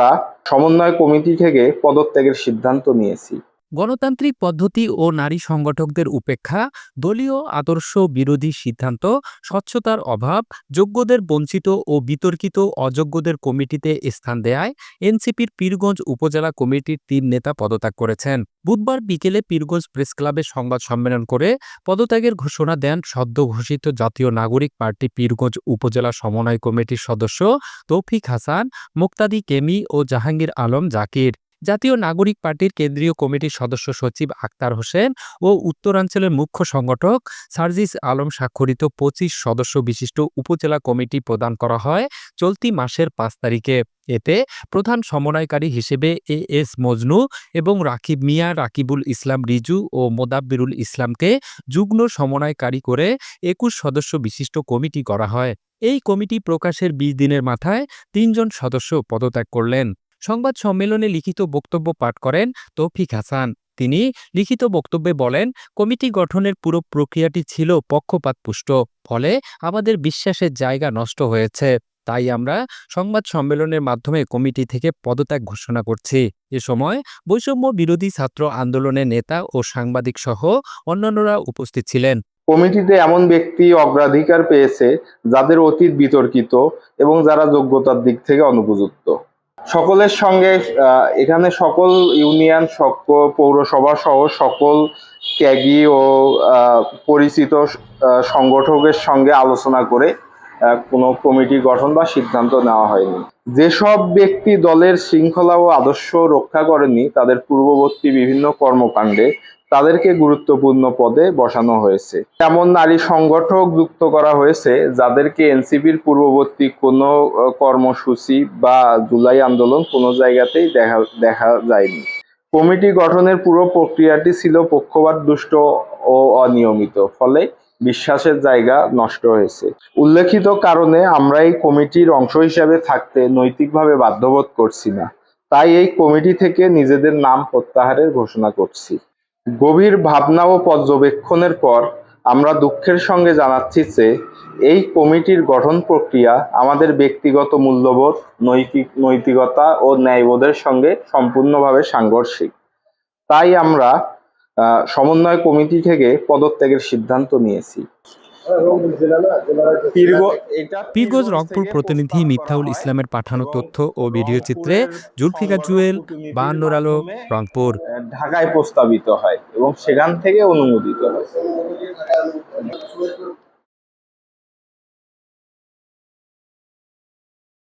আমরা সমন্বয় কমিটি থেকে পদত্যাগের সিদ্ধান্ত নিয়েছি। গণতান্ত্রিক পদ্ধতি ও নারী সংগঠকদের উপেক্ষা দলীয় আদর্শ বিরোধী সিদ্ধান্ত, স্বচ্ছতার অভাব, যোগ্যদের বঞ্চিত ও বিতর্কিত অযোগ্যদের কমিটিতে স্থান দেয়ায় এনসিপির পীরগঞ্জ উপজেলা কমিটির তিন নেতা পদত্যাগ করেছেন। বুধবার বিকেলে পীরগঞ্জ প্রেস ক্লাবে সংবাদ সম্মেলন করে পদত্যাগের ঘোষণা দেন সদ্য ঘোষিত জাতীয় নাগরিক পার্টি পীরগঞ্জ উপজেলা সমন্বয় কমিটির সদস্য তৌফিক হাসান, মুক্তাদি কেমি ও জাহাঙ্গীর আলম জাকির। জাতীয় নাগরিক পার্টির কেন্দ্রীয় কমিটির সদস্য সচিব আক্তার হোসেন ও উত্তরাঞ্চলের মুখ্য সংগঠক সার্জিস আলম স্বাক্ষরিত পঁচিশ সদস্য বিশিষ্ট উপজেলা কমিটি প্রদান করা হয় চলতি মাসের পাঁচ তারিখে। এতে প্রধান সমন্বয়কারী হিসেবে এ এস মজনু এবং রাকিব মিয়া, রাকিবুল ইসলাম রিজু ও মোদাব্বিরুল ইসলামকে যুগ্ম সমন্বয়কারী করে একুশ সদস্য বিশিষ্ট কমিটি করা হয়। এই কমিটি প্রকাশের বিশ দিনের মাথায় তিনজন সদস্য পদত্যাগ করলেন। সংবাদ সম্মেলনে লিখিত বক্তব্য পাঠ করেন তৌফিক হাসান। তিনি লিখিত বক্তব্যে বলেন, কমিটি গঠনের পুরো প্রক্রিয়াটি ছিল পক্ষপাতপুষ্ট, ফলে আমাদের বিশ্বাসের জায়গা নষ্ট হয়েছে। তাই আমরা সংবাদ সম্মেলনের মাধ্যমে কমিটি থেকে পদত্যাগ ঘোষণা করছি। এ সময় বৈষম্য বিরোধী ছাত্র আন্দোলনের নেতা ও সাংবাদিক সহ অন্যান্যরা উপস্থিত ছিলেন। কমিটিতে এমন ব্যক্তি অগ্রাধিকার পেয়েছে যাদের অতীত বিতর্কিত এবং যারা যোগ্যতার দিক থেকে অনুপযুক্ত। সকলের সঙ্গে এখানে সকল ইউনিয়ন সকল পৌরসভা সহ সকল ত্যাগী ও পরিচিত সংগঠকের সঙ্গে আলোচনা করে কোনো কমিটি গঠন বা সিদ্ধান্ত নেওয়া হয়নি। যেসব ব্যক্তি দলের শৃঙ্খলা ও আদর্শ রক্ষা করেনি তাদের পূর্ববর্তী বিভিন্ন কর্মকাণ্ডে তাদেরকে গুরুত্বপূর্ণ পদে বসানো হয়েছে। এমন নারী সংগঠক যুক্ত করা হয়েছে যাদেরকে এনসিপির পূর্ববর্তী কোনো কর্মসূচি বা জুলাই আন্দোলন কোনো জায়গাতেই দেখা দেখা যায়নি। কমিটি গঠনের পুরো প্রক্রিয়াটি ছিল পক্ষপাত, দুষ্ট ও অনিয়মিত, ফলে বিশ্বাসের জায়গা নষ্ট হয়েছে। উল্লেখিত কারণে আমরা এই কমিটির অংশ হিসাবে থাকতে নৈতিকভাবে বাধ্যবোধ করছি না। তাই এই কমিটি থেকে নিজেদের নাম প্রত্যাহারের ঘোষণা করছি। গভীর ভাবনা ও পর্যবেক্ষণের পর আমরা দুঃখের সঙ্গে জানাচ্ছি যে এই কমিটির গঠন প্রক্রিয়া আমাদের ব্যক্তিগত মূল্যবোধ, নৈতিক, নৈতিকতা ও ন্যায়বোধের সঙ্গে সম্পূর্ণভাবে সাংঘর্ষিক। তাই আমরা সমন্বয় কমিটি থেকে পদত্যাগের সিদ্ধান্ত নিয়েছি। পীরগঞ্জ রংপুর প্রতিনিধি মিথ্যাউল ইসলামের পাঠানো তথ্য ও ভিডিও চিত্রে জুলফিকা জুয়েল বাহান্নর আলো রংপুর। ঢাকায় প্রস্তাবিত হয় এবং সেখান থেকে অনুমোদিত হয়।